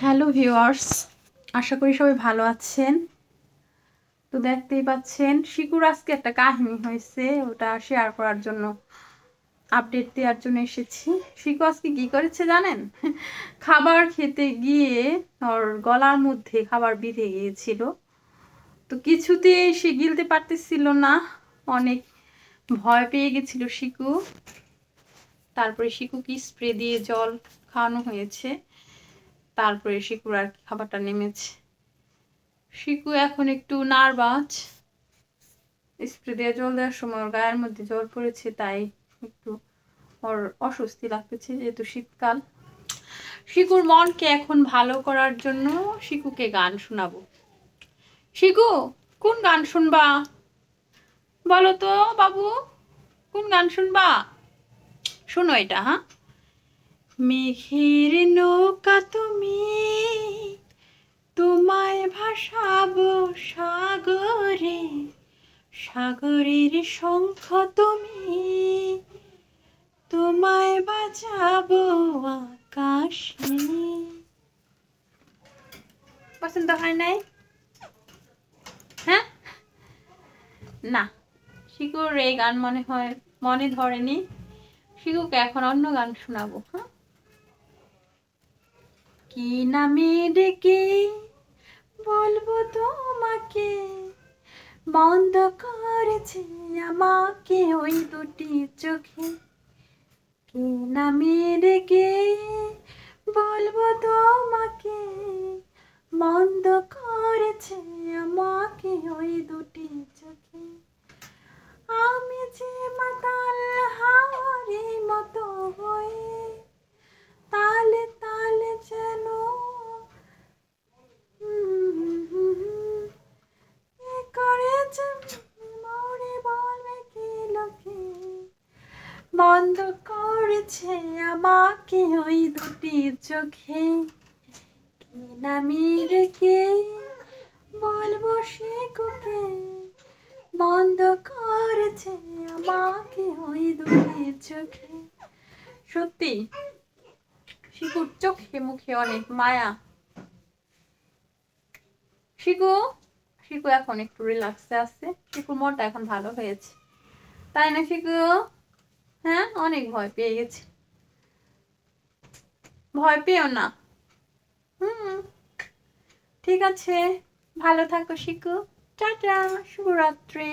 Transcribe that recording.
Hello viewers, আশা করি সবাই ভালো আছেন। তো দেখতেই পাচ্ছেন, শিকুর আজকে একটা কাহিনী হয়েছে, ওটা শেয়ার করার জন্য আপডেট দেওয়ার জন্য এসেছি। শিকু আজকে কি করেছে জানেন? খাবার খেতে গিয়ে ওর গলার মধ্যে খাবার বিঁধে গিয়েছিল। তো কিছুতেই সে গিলতে পারতেছিল না, অনেক ভয় পেয়ে গেছিল শিকু। তারপরে শিকুকে স্প্রে দিয়ে জল খাওয়ানো হয়েছে। তারপরে শিকুর আর খাবারটা নেমেছে। শিকু এখন একটু নার্ভাস। স্প্রে দিয়ে জল দেওয়ার সময় ওর গায়ের মধ্যে জল পড়েছে, তাই একটু ওর অস্বস্তি লাগতেছে যেহেতু শীতকাল। শিকুর মনকে এখন ভালো করার জন্য শিকুকে গান শোনাবো। শিকু, কোন গান শুনবা? বলো তো বাবু, কোন গান শুনবা? শোনো এটা হ্যাঁ? মেঘের নৌকা তুমি সাগরের শঙ্খ তুমি, তোমায় বাজাবো আকাশে। পছন্দ হয় নাই? হ্যাঁ? না শিকুর এই গান মনে হয়, মনে ধরেনি। শিকুকে এখন অন্য গান শোনাবো হ্যাঁ? কি নামে ডেকে বলব তোমাকে? বন্ধ করেছে আমাকে ওই দুটি চোখে। কি নামে ডেকে বলব তোমাকে? বন্ধ করেছে আমাকে ওই দুটি বন্ধ করেছে আমাকে ওই দুটি চোখে। নামি বলব সে কোকে? বন্ধ করেছে আমাকে ওই দুটি চোখে। সত্যি, শিকুর চোখে মুখে অনেক মায়া। শিকু শিকু এখন একটু রিল্যাক্সে আছে। শিকুর মনটা এখন ভালো হয়েছে। তাই না, শিকু? হ্যাঁ অনেক ভয় পেয়ে গেছি। ভয় পেও না। হুম, ঠিক আছে। ভালো থাকো শিকু। টাটা, শুভরাত্রি।